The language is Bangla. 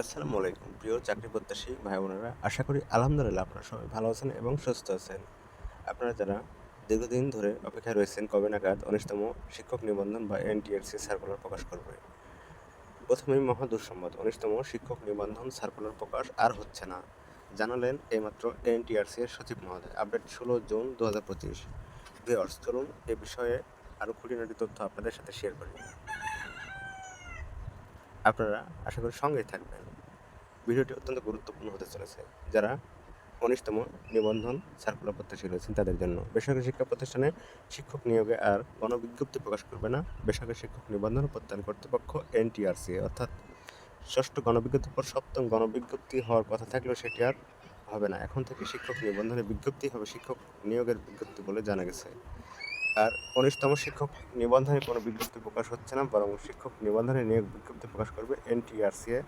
আসসালামু আলাইকুম। প্রিয় চাকরি প্রত্যাশী ভাই বোনেরা আশা করি আলহামদুলিল্লাহ আপনারা সবাই ভালো আছেন এবং সুস্থ আছেন। আপনারা যারা দীর্ঘদিন ধরে অপেক্ষায় রয়েছেন কবে নাগাদ উনিশতম শিক্ষক নিবন্ধন বা এনটিআরসি সার্কুলার প্রকাশ করবে। প্রথমেই মহা দুঃসংবাদ উনিশতম শিক্ষক নিবন্ধন সার্কুলার প্রকাশ আর হচ্ছে না। জানালেন এইমাত্র এনটিআরসি এর সচিব মহোদয়। আপডেট ষোলো জুন দু হাজার পঁচিশ। ভিওর্স চলুন এ বিষয়ে আরও খুঁটিনাটি তথ্য আপনাদের সাথে শেয়ার করি। আপনারা আশা করি সঙ্গেই থাকবেন। ভিডিওটি অত্যন্ত গুরুত্বপূর্ণ হতে চলেছে। যারা উনিশতম নিবন্ধন সার্কুলার প্রত্যাশী রয়েছেন তাদের জন্য বেসরকারি শিক্ষা প্রতিষ্ঠানে শিক্ষক নিয়োগে আর গণবিজ্ঞপ্তি প্রকাশ করবে না। বেসরকারি শিক্ষক নিবন্ধন প্রত্যয়ন কর্তৃপক্ষ এনটিআরসি অর্থাৎ ষষ্ঠ গণবিজ্ঞপ্তির পর সপ্তম গণবিজ্ঞপ্তি হওয়ার কথা থাকলেও সেটি আর হবে না। এখন থেকে শিক্ষক নিবন্ধনের বিজ্ঞপ্তি হবে শিক্ষক নিয়োগের বিজ্ঞপ্তি বলে জানা গেছে। আর উনিশতম শিক্ষক নিবন্ধনে কোনো বিজ্ঞপ্তি প্রকাশ হচ্ছে না, বরং শিক্ষক নিবন্ধনে নিয়োগ বিজ্ঞপ্তি প্রকাশ করবে এনটিআরসিএ।